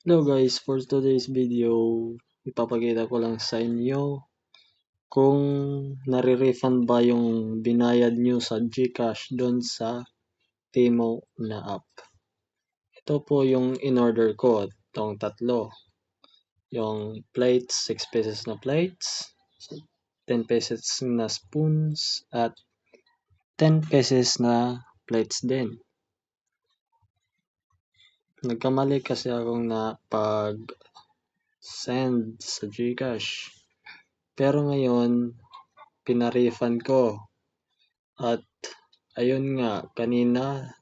Hello guys, for today's video, ipapakita ko lang sa inyo kung nare-refund ba yung binayad nyo sa Gcash doon sa Timo na app. Ito po yung in-order ko, itong tatlo. Yung plates, 6 pesos na plates, 10 pesos na spoons, at 10 pesos na plates din. Nagkamali kasi akong na pag send sa Gcash. Pero ngayon, pinarefund ko. At ayun nga, kanina,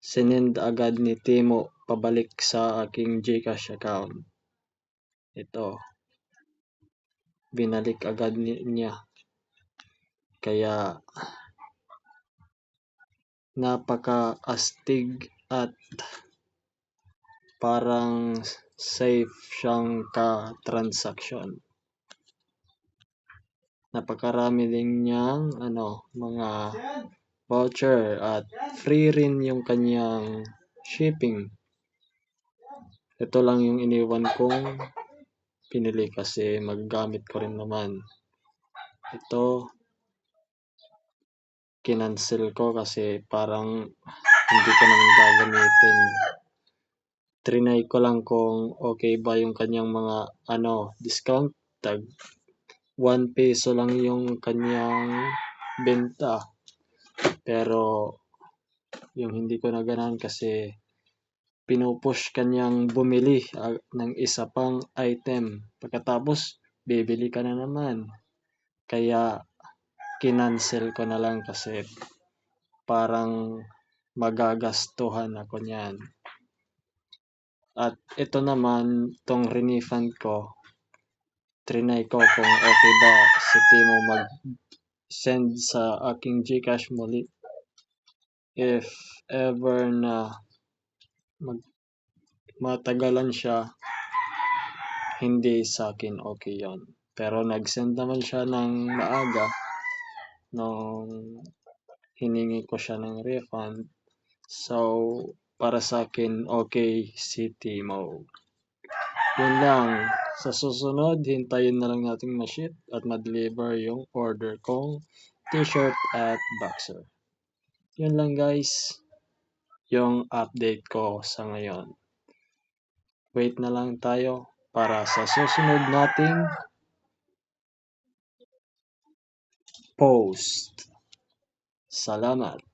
sinend agad ni Timo pabalik sa aking Gcash account. Ito. Binalik agad ni niya. Kaya, napaka-astig at parang safe siyang ka-transaction. Napakarami din niyang ano, mga voucher at free rin yung kanyang shipping. Ito lang yung iniwan kong pinili kasi maggamit ko rin naman. Ito, kinancel ko kasi parang hindi ko naman gagamitin trinay ko lang kung okay ba yung kanyang mga ano, discount tag 1 peso lang yung kanyang benta. Pero yung hindi ko na ganahan kasi pinupush kanyang bumili uh, ng isa pang item. Pagkatapos, bibili ka na naman. Kaya kinancel ko na lang kasi parang magagastuhan ako niyan. At ito naman, tong refund ko, trinay ko kung okay ba si Timo mag-send sa aking Gcash muli. If ever na mag matagalan siya, hindi sa akin okay yon. Pero nag-send naman siya ng maaga nung hiningi ko siya ng refund. So, para sa akin, okay si Timo. Yun lang. Sa susunod, hintayin na lang natin ma-ship at ma-deliver yung order kong t-shirt at boxer. Yun lang guys. Yung update ko sa ngayon. Wait na lang tayo para sa susunod nating post. Salamat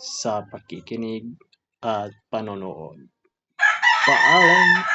sa pakikinig at panonood. Paalam!